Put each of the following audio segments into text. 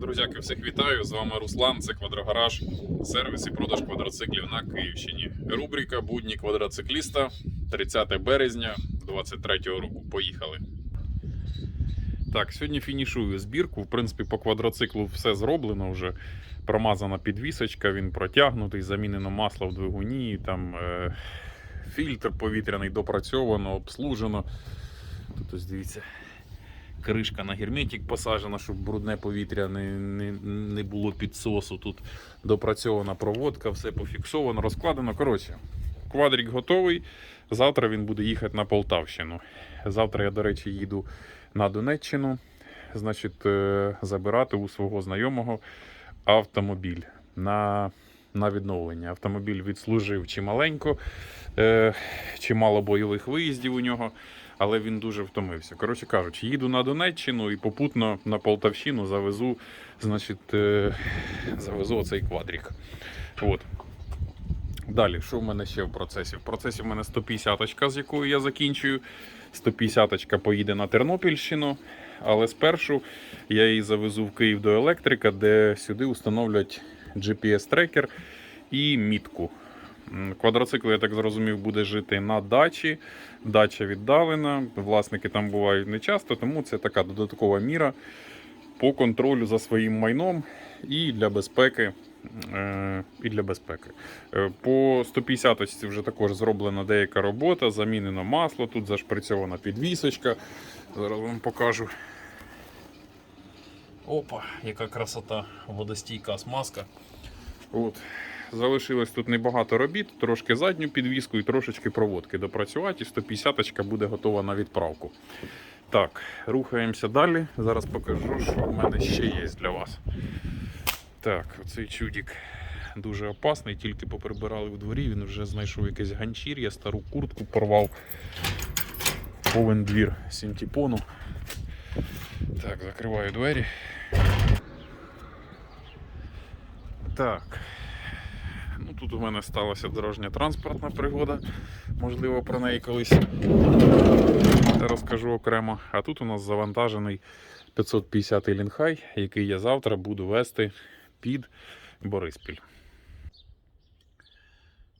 Друзяки, всіх вітаю! З вами Руслан, це Квадрогараж, сервіс і продаж квадроциклів на Київщині. Рубрика Будні квадроцикліста 30 березня 2023 року. Поїхали. Так, сьогодні фінішую збірку. В принципі, по квадроциклу все зроблено вже. Промазана підвісочка, він протягнутий, замінено масло в двигуні, там е, фільтр повітряний допрацьовано, обслужено. Тут ось дивіться, кришка на герметик посаджена, щоб брудне повітря не, не, не було підсосу. Тут допрацьована проводка, все пофіксовано, розкладено. Коротше, квадрик готовий. Завтра він буде їхати на Полтавщину. Завтра я, до речі, їду на Донеччину. Значить, е, забирати у свого знайомого автомобіль на, на відновлення. Автомобіль відслужив чималенько, е, чимало бойових виїздів у нього але він дуже втомився. Коротше кажучи, їду на Донеччину і попутно на Полтавщину завезу, значить, е, завезу оцей квадрик. От. Далі, що в мене ще в процесі? В процесі в мене 150-ка, з якою я закінчую. 150-ка поїде на Тернопільщину, але спершу я її завезу в Київ до електрика, де сюди установлять GPS-трекер і мітку. Квадроцикл, я так зрозумів, буде жити на дачі. Дача віддалена, власники там бувають не часто, тому це така додаткова міра по контролю за своїм майном і для безпеки. е, І для безпеки. Е, По 150 вже також зроблена деяка робота, замінено масло, тут зашприцьована підвісочка. Зараз вам покажу. Опа, яка красота, водостійка смазка. От. Залишилось тут небагато робіт, трошки задню підвіску і трошечки проводки допрацювати, і 150 буде готова на відправку. Так, рухаємося далі. Зараз покажу, що в мене ще є для вас. Так, оцей чудик дуже опасний, тільки поприбирали в дворі, він вже знайшов якесь ганчір'я, стару куртку порвав. Повен двір синтепону. Так, закриваю двері. Так. Тут у мене сталася дорожня транспортна пригода. Можливо, про неї колись розкажу окремо. А тут у нас завантажений 550 лінхай, який я завтра буду вести під Бориспіль.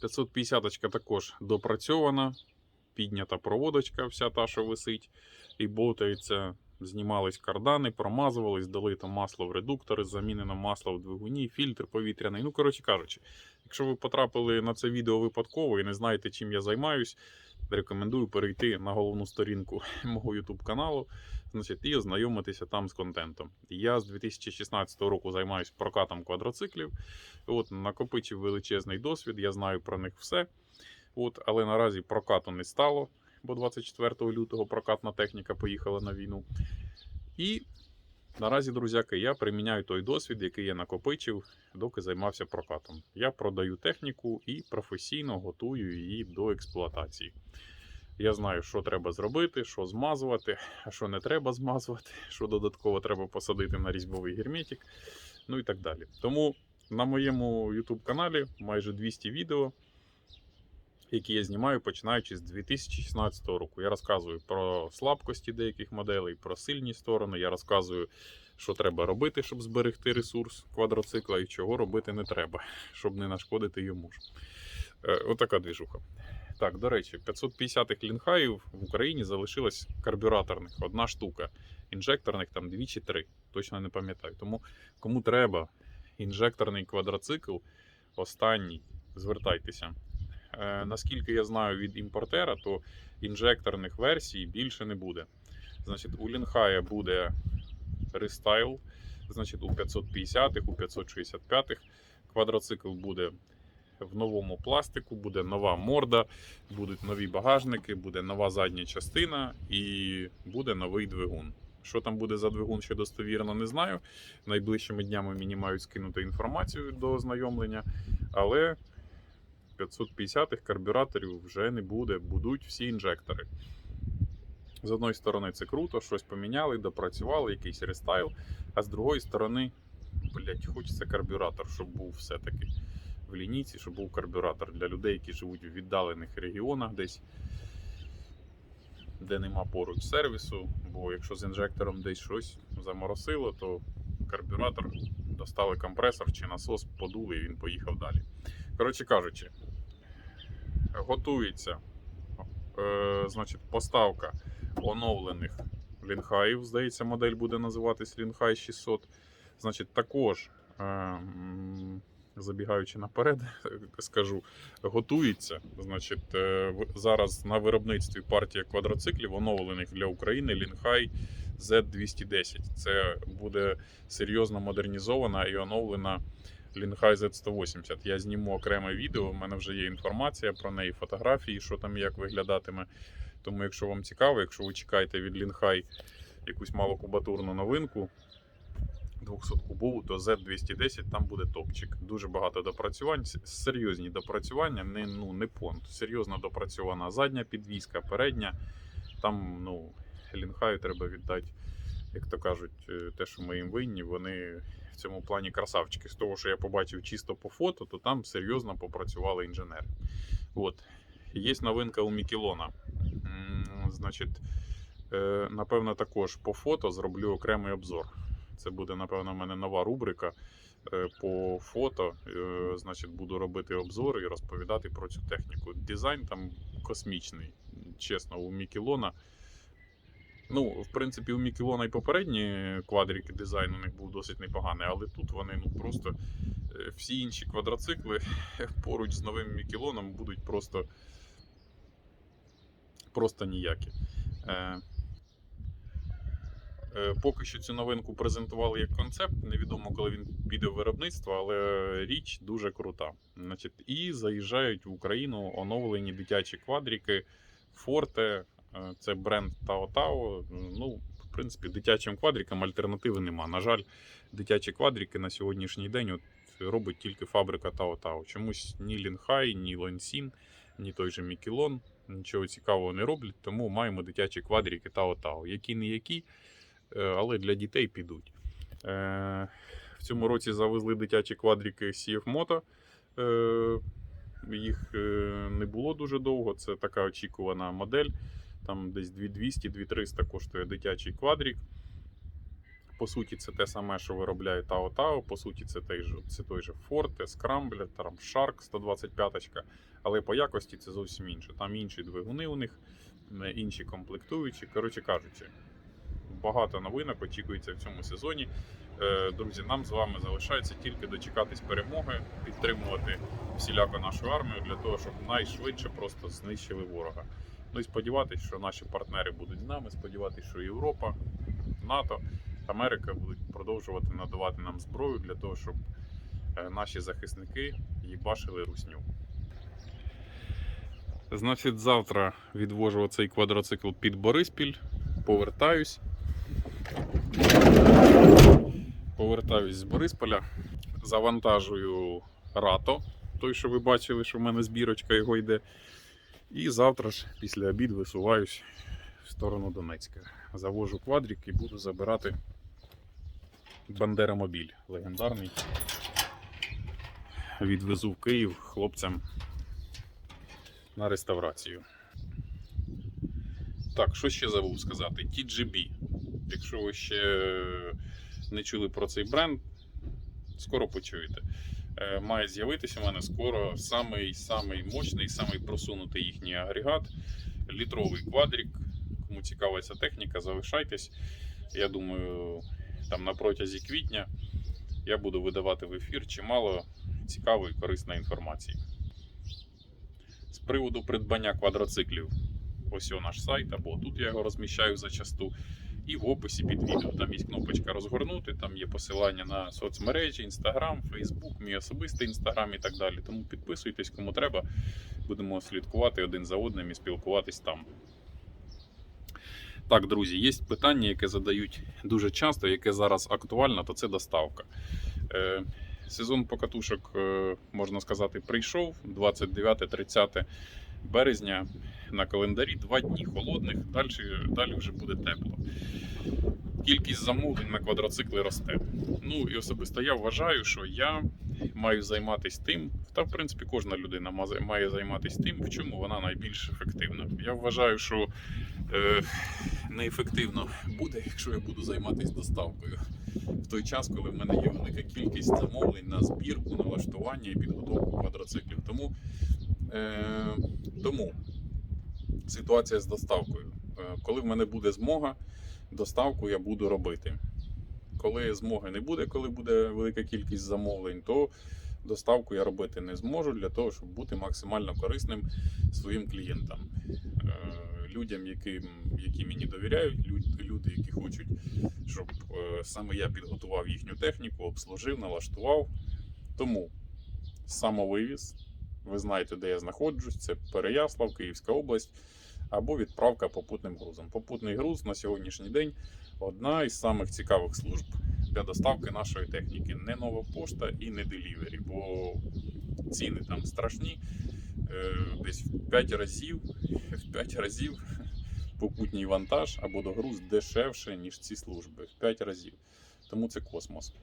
550 також допрацьована, піднята проводочка, вся та, що висить, і болтається. Знімались кардани, промазувались, дали там масло в редуктори, замінено масло в двигуні, фільтр повітряний. Ну, коротше кажучи, якщо ви потрапили на це відео випадково і не знаєте, чим я займаюсь, рекомендую перейти на головну сторінку мого YouTube каналу значить, і ознайомитися там з контентом. Я з 2016 року займаюся прокатом квадроциклів. От, накопичив величезний досвід, я знаю про них все. От, але наразі прокату не стало, бо 24 лютого прокатна техніка поїхала на війну. І наразі, друзяки, я приміняю той досвід, який я накопичив, доки займався прокатом. Я продаю техніку і професійно готую її до експлуатації. Я знаю, що треба зробити, що змазувати, а що не треба змазувати, що додатково треба посадити на різьбовий герметик, ну і так далі. Тому на моєму YouTube каналі майже 200 відео, які я знімаю починаючи з 2016 року. Я розказую про слабкості деяких моделей, про сильні сторони. Я розказую, що треба робити, щоб зберегти ресурс квадроцикла, і чого робити не треба, щоб не нашкодити йому ж. Е, Отака двіжуха. Так, до речі, 550-х лінхаїв в Україні залишилось карбюраторних одна штука. Інжекторних там дві чи три. Точно не пам'ятаю. Тому кому треба інжекторний квадроцикл, останній, звертайтеся. Е, наскільки я знаю від імпортера, то інжекторних версій більше не буде. Значить, у Лінхая буде рестайл, значить, у 550-х, у 565-х квадроцикл буде в новому пластику, буде нова морда, будуть нові багажники, буде нова задня частина і буде новий двигун. Що там буде за двигун, ще достовірно не знаю. Найближчими днями мені мають скинути інформацію до ознайомлення, але 550-х карбюраторів вже не буде, будуть всі інжектори. З одної сторони, це круто, щось поміняли, допрацювали, якийсь рестайл, а з другої сторони, блять, хочеться карбюратор, щоб був все-таки в лінійці, щоб був карбюратор для людей, які живуть в віддалених регіонах десь, де нема поруч сервісу. Бо якщо з інжектором десь щось заморосило, то карбюратор, достали компресор чи насос, подули і він поїхав далі. Коротше кажучи, готується е, значить, поставка оновлених лінхаїв. Здається, модель буде називатись Лінхай 600. Значить, також, е, забігаючи наперед, скажу, готується. Значить, е, зараз на виробництві партія квадроциклів, оновлених для України Лінхай Z210. Це буде серйозно модернізована і оновлена Лінхай Z180. Я зніму окреме відео, у мене вже є інформація про неї, фотографії, що там як виглядатиме. Тому, якщо вам цікаво, якщо ви чекаєте від Лінхай якусь малокубатурну новинку 200 кубову, то Z210 там буде топчик. Дуже багато допрацювань, серйозні допрацювання, не, ну, не понт. Серйозно допрацьована задня підвізка, передня. Там, ну, Лінхаю треба віддати, як то кажуть, е, те, що ми їм винні, вони в цьому плані красавчики. З того, що я побачив чисто по фото, то там серйозно попрацювали інженери. От. Є новинка у Мікелона. Значить, е, напевно, також по фото зроблю окремий обзор. Це буде, напевно, в мене нова рубрика е, по фото. Е, Значить, буду робити обзори і розповідати про цю техніку. Дизайн там космічний, чесно, у Мікелона. Ну, в принципі, у Мікелона і попередні квадрики дизайн у них був досить непоганий, але тут вони ну просто е, всі інші квадроцикли поруч з новим Мікелоном будуть просто, просто ніякі. Е, Е, Поки що цю новинку презентували як концепт. Невідомо, коли він піде в виробництво, але річ дуже крута. Значить, і заїжджають в Україну оновлені дитячі квадрики Forte. Е, Це бренд Tao Tao. Ну, в принципі, дитячим квадрикам альтернативи нема. На жаль, дитячі квадрики на сьогоднішній день от робить тільки фабрика Tao Tao. Чомусь ні Лінхай, ні Лонсін, ні той же Мікелон нічого цікавого не роблять, тому маємо дитячі квадрики Tao Tao. Які не які, е, але для дітей підуть. Е, В цьому році завезли дитячі квадрики CF Moto. Їх не було дуже довго. Це така очікувана модель. Там десь 2200-2300 коштує дитячий квадрик. По суті, це те саме, що виробляє Tao Tao. По суті, це той же, це той же Forte, Scrambler, там Shark 125 але по якості це зовсім інше. Там інші двигуни у них, інші комплектуючі. Коротше кажучи, багато новинок очікується в цьому сезоні. Е, Друзі, нам з вами залишається тільки дочекатись перемоги, підтримувати всіляко нашу армію для того, щоб найшвидше просто знищили ворога. Ну і сподіватися, що наші партнери будуть з нами, сподіватися, що Європа, НАТО, Америка будуть продовжувати надавати нам зброю для того, щоб е, наші захисники їбашили русню. Значить, завтра відвожу цей квадроцикл під Бориспіль, повертаюсь. Повертаюсь з Борисполя, завантажую рато, той, що ви бачили, що в мене збірочка його йде. І завтра ж після обід висуваюсь в сторону Донецька. Завожу квадрик і буду забирати Бандеромобіль легендарний. Відвезу в Київ хлопцям на реставрацію. Так, що ще забув сказати? TGB. Якщо ви ще не чули про цей бренд, скоро почуєте. Е, Має з'явитися у мене скоро самий самий мощний, самий просунутий їхній агрегат. Літровий квадрик. Кому цікава ця техніка, залишайтесь. Я думаю, там на протязі квітня я буду видавати в ефір чимало цікавої і корисної інформації. З приводу придбання квадроциклів. Ось його наш сайт, або тут я його розміщаю зачасту. І в описі під відео там є кнопочка розгорнути, там є посилання на соцмережі, Інстаграм, Фейсбук, мій особистий Інстаграм і так далі. Тому підписуйтесь, кому треба. Будемо слідкувати один за одним і спілкуватись там. Так, друзі, є питання, яке задають дуже часто, яке зараз актуально, то це доставка. Е, сезон покатушок, е, можна сказати, прийшов 29-30 березня на календарі два дні холодних, далі, далі вже буде тепло. кількість замовлень на квадроцикли росте. Ну і особисто я вважаю, що я маю займатися тим, та в принципі кожна людина має займатися тим, в чому вона найбільш ефективна. Я вважаю, що е, неефективно буде, якщо я буду займатися доставкою в той час, коли в мене є велика кількість замовлень на збірку, налаштування і підготовку квадроциклів. Тому, тому ситуація з доставкою. Е, коли в мене буде змога, доставку я буду робити. Коли змоги не буде, коли буде велика кількість замовлень, то доставку я робити не зможу для того, щоб бути максимально корисним своїм клієнтам. Е, Людям, яким, які мені довіряють, люд- люди, які хочуть, щоб е, саме я підготував їхню техніку, обслужив, налаштував. Тому самовивіз, ви знаєте, де я знаходжусь, це Переяслав, Київська область, або відправка попутним грузом. Попутний груз на сьогоднішній день одна із самих цікавих служб для доставки нашої техніки. Не нова пошта і не делівері, бо ціни там страшні. Е, Десь в 5 разів, в 5 разів попутній вантаж або догруз дешевше, ніж ці служби. В 5 разів. Тому це космос.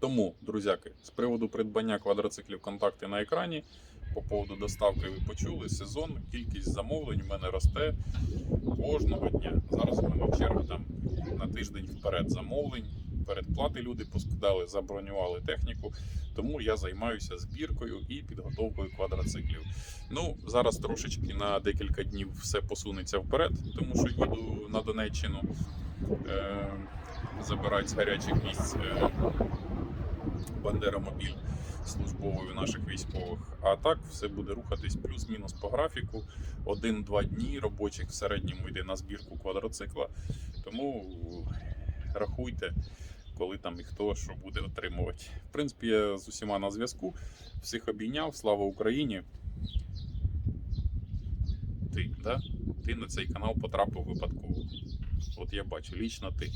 Тому, друзяки, з приводу придбання квадроциклів контакти на екрані. По поводу доставки ви почули. Сезон, кількість замовлень у мене росте кожного дня. Зараз у мене черга там на тиждень вперед замовлень. Передплати люди поскидали, забронювали техніку. Тому я займаюся збіркою і підготовкою квадроциклів. Ну, зараз трошечки на декілька днів все посунеться вперед, тому що їду на Донеччину е- забирати з гарячих місць е- Бандеромобіль службовою наших військових. А так все буде рухатись плюс-мінус по графіку. Один-два дні робочих в середньому йде на збірку квадроцикла. Тому рахуйте, коли там і хто що буде отримувати. В принципі, я з усіма на зв'язку. Всіх обійняв. Слава Україні! Ти, да? Ти на цей канал потрапив випадково. От я бачу, лічно ти.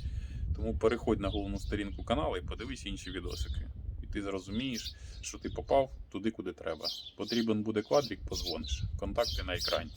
Тому переходь на головну сторінку каналу і подивись інші відосики. Ти зрозумієш, що ти попав туди, куди треба. Потрібен буде квадрик, позвониш. Контакти на екрані.